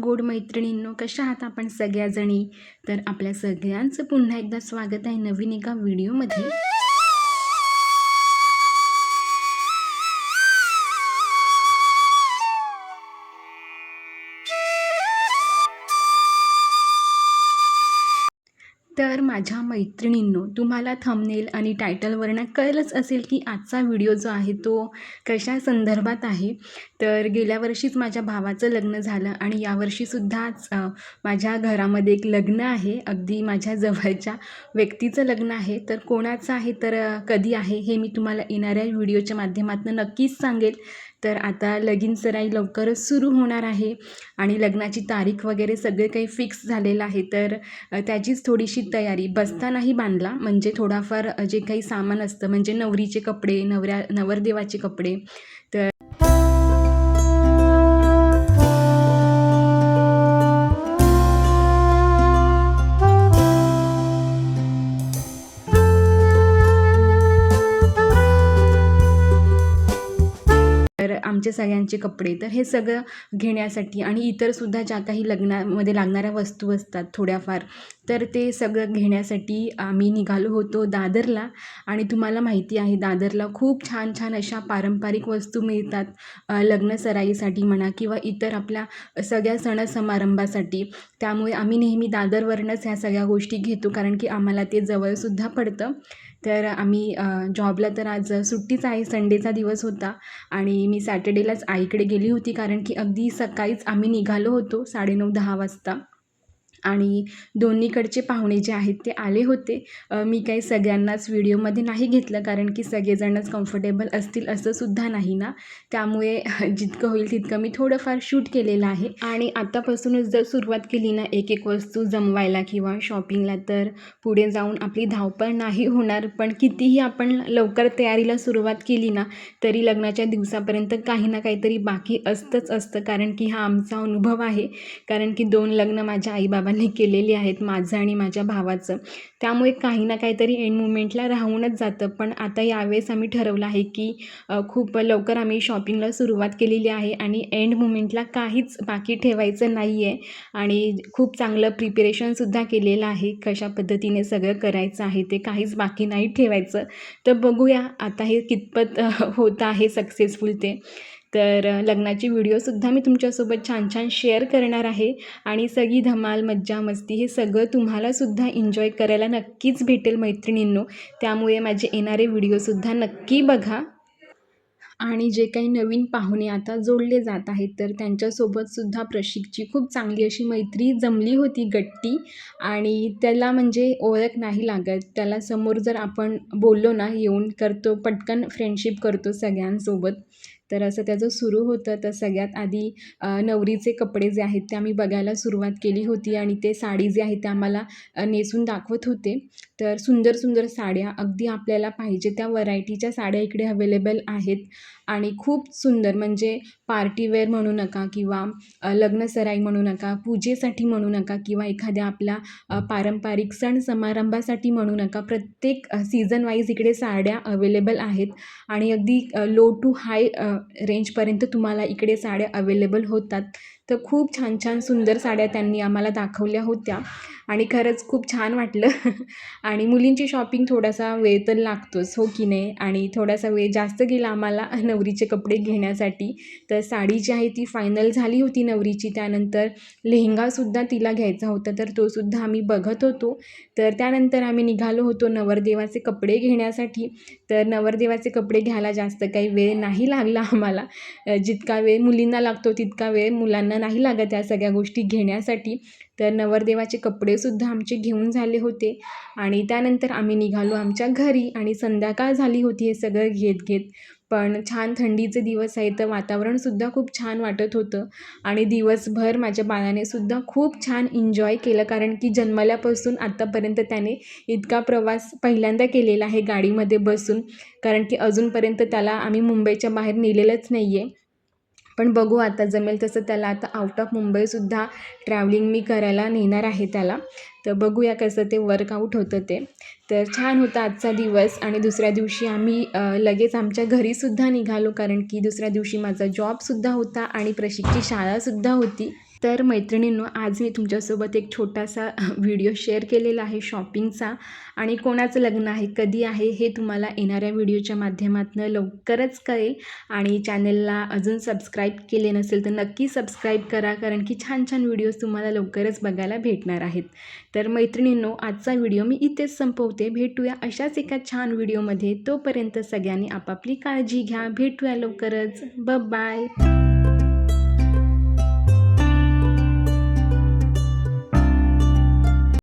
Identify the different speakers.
Speaker 1: गोड मैत्रिणींनो कशा आहात आपण सगळ्याजणी? तर आपल्या सगळ्यांचं पुन्हा एकदा स्वागत आहे नवीन एका व्हिडिओमध्ये. तर माझ्या मैत्रिणींनो तुम्हाला थंबनेल आणि टायटलवरनं कळलंच असेल की आजचा व्हिडिओ जो आहे तो कशा संदर्भात आहे. तर गेल्या वर्षीच माझ्या भावाचं लग्न झालं आणि यावर्षीसुद्धाच माझ्या घरामध्ये एक लग्न आहे. अगदी माझ्या जवळच्या व्यक्तीचं लग्न आहे. तर कोणाचं आहे तर कधी आहे हे मी तुम्हाला येणाऱ्या व्हिडिओच्या माध्यमातून नक्कीच सांगेल. तर आता लगीन सराई लवकरच सुरू होणार आहे आणि लग्नाची तारीख वगैरे सगळे काही फिक्स झालेलं आहे. तर त्याचीच थोडीशी तयारी. बसतानाही बांधला म्हणजे थोडाफार जे काही सामान असतं म्हणजे नवरीचे कपडे नवऱ्या नवरदेवाचे कपडे तर सगळ्यांचे कपडे तर हे सगळं घेण्यासाठी आणि इतरसुद्धा ज्या काही लग्नामध्ये लागणाऱ्या वस्तू असतात थोड्याफार तर ते सगळं घेण्यासाठी आम्ही निघालो होतो दादरला. आणि तुम्हाला माहिती आहे दादरला खूप छान छान अशा पारंपरिक वस्तू मिळतात लग्न सराईसाठी म्हणा किंवा इतर आपल्या सगळ्या सण समारंभासाठी. त्यामुळे आम्ही नेहमी दादरवरनंच ह्या सगळ्या गोष्टी घेतो कारण की आम्हाला ते जवळसुद्धा पडतं. तर आम्ही जॉबला तर आज सुट्टीच आहे संडेचा दिवस होता आणि मी सॅटर्डेलाच आईकडे गेली होती कारण की अगदी सकाळीच आम्ही निघालो होतो साडेनऊ दहा वाजता. आणि दोन्हीकडचे पाहुणे जे आहेत ते आले होते. मी काही सगळ्यांनाच व्हिडिओमध्ये नाही घेतलं कारण की सगळेजणच कम्फर्टेबल असतील असं सुद्धा नाही ना. त्यामुळे जितकं होईल तितकं मी थोडंफार शूट केलेलं आहे. आणि आतापासूनच जर सुरुवात केली ना एक एक वस्तू जमवायला किंवा शॉपिंगला तर पुढे जाऊन आपली धावपळ नाही होणार. पण कितीही आपण लवकर तयारीला सुरुवात केली ना तरी लग्नाच्या दिवसापर्यंत काही ना काहीतरी बाकी असतंच असतं. कारण की हा आमचा अनुभव आहे. कारण की दोन लग्न माझ्या आईबाबांनी केलेली आहेत माझं आणि माझ्या भावाचं. त्यामुळे काही ना काहीतरी एंड मुमेंटला राहूनच जातं. पण आता यावेळेस आम्ही ठरवलं आहे की खूप लवकर आम्ही शॉपिंगला सुरुवात केलेली आहे आणि एंड मुमेंटला काहीच बाकी ठेवायचं नाही आहे आणि खूप चांगलं प्रिपरेशनसुद्धा केलेलं आहे. कशा पद्धतीने सगळं करायचं आहे ते काहीच बाकी नाही ठेवायचं. तर बघूया आता हे कितपत होत आहे सक्सेसफुल ते. तर लग्नाची व्हिडिओसुद्धा मी तुमच्यासोबत छान छान शेअर करणार आहे. आणि सगळी धमाल मज्जा मस्ती हे सगळं तुम्हालासुद्धा एन्जॉय करायला नक्कीच भेटेल मैत्रिणींनो. त्यामुळे माझे येणारे व्हिडिओसुद्धा नक्की बघा. आणि जे काही नवीन पाहुणे आता जोडले जात आहेत तर त्यांच्यासोबतसुद्धा प्रशिकची खूप चांगली अशी मैत्री जमली होती गट्टी. आणि त्याला म्हणजे ओळख नाही लागत. त्याला समोर जर आपण बोललो ना येऊन करतो पटकन फ्रेंडशिप करतो सगळ्यांसोबत. तर असं त्याचं सुरू होतं. तर सगळ्यात आधी नवरीचे कपडे जे आहेत ते आम्ही बघायला सुरुवात केली होती आणि ते साडी जे आहे ते आम्हाला नेसून दाखवत होते. तर सुंदर सुंदर साड्या अगदी आपल्याला पाहिजे त्या व्हरायटीच्या साड्या इकडे अवेलेबल आहेत. आणि खूप सुंदर म्हणजे पार्टीवेअर म्हणू नका किंवा लग्नसराई म्हणू नका पूजेसाठी म्हणू नका किंवा एखाद्या आपल्या पारंपरिक सण समारंभासाठी म्हणू नका. प्रत्येक सीझन वाईज इकडे साड्या अवेलेबल आहेत. आणि अगदी लो टू हाय रेंजपर्यंत तुम्हाला इकडे साड्या अवेलेबल होतात. तर खूप छान छान सुंदर साड्या त्यांनी आम्हाला दाखवल्या होत्या. आणि खरंच खूप छान वाटलं. आणि मुलींची शॉपिंग थोडासा वेळ तर लागतोच हो की नाही? आणि थोडासा वेळ जास्त गेला आम्हाला नवरीचे कपडे घेण्यासाठी. तर साडी जी आहे ती फायनल झाली होती नवरीची. त्यानंतर लेहंगासुद्धा तिला घ्यायचा होता तर तोसुद्धा आम्ही बघत होतो. तर त्यानंतर आम्ही निघालो होतो नवरदेवाचे कपडे घेण्यासाठी. तर नवरदेवाचे कपडे घ्यायला जास्त काही वेळ नाही लागला आम्हाला. जितका वेळ मुलींना लागतो तितका वेळ मुलांना नाही लागत या सगळ्या गोष्टी घेण्यासाठी. तर नवरदेवाचे कपडेसुद्धा आमचे घेऊन झाले होते. आणि त्यानंतर आम्ही निघालो आमच्या घरी आणि संध्याकाळ झाली होती हे सगळं घेत घेत. पण छान थंडीचे दिवस आहे तर वातावरणसुद्धा खूप छान वाटत होतं. आणि दिवसभर माझ्या बाळाने सुद्धा खूप छान एन्जॉय केलं कारण की जन्मल्यापासून आत्तापर्यंत त्याने इतका प्रवास पहिल्यांदा केलेला आहे गाडीमध्ये बसून. कारण की अजूनपर्यंत त्याला आम्ही मुंबईच्या बाहेर नेलेलंच नाही आहे पण बघू आता जमेल तसं त्याला. आता आउट ऑफ मुंबईसुद्धा ट्रॅव्हलिंग मी करायला नेणार आहे त्याला. तर बघूया कसं ते वर्कआउट होतं ते. तर छान होता आजचा दिवस आणि दुसऱ्या दिवशी आम्ही लगेच आमच्या घरीसुद्धा निघालो कारण की दुसऱ्या दिवशी माझा जॉबसुद्धा होता आणि प्रशिकची शाळासुद्धा होती. तर मैत्रिणींनो आज मी तुमच्यासोबत एक छोटासा व्हिडिओ शेअर केलेला आहे शॉपिंगचा. आणि कोणाचं लग्न आहे कधी आहे हे तुम्हाला येणाऱ्या व्हिडिओच्या माध्यमातून लवकरच कळेल. आणि चॅनलला अजून सबस्क्राईब केले नसेल तर नक्की सबस्क्राईब करा कारण की छान छान व्हिडिओज तुम्हाला लवकरच बघायला भेटणार आहेत. तर मैत्रिणींनो आजचा व्हिडिओ मी इथेच संपवते. भेटूया अशाच एका छान व्हिडिओमध्ये. तोपर्यंत सगळ्यांनी आपापली काळजी घ्या. भेटूया लवकरच. ब बाय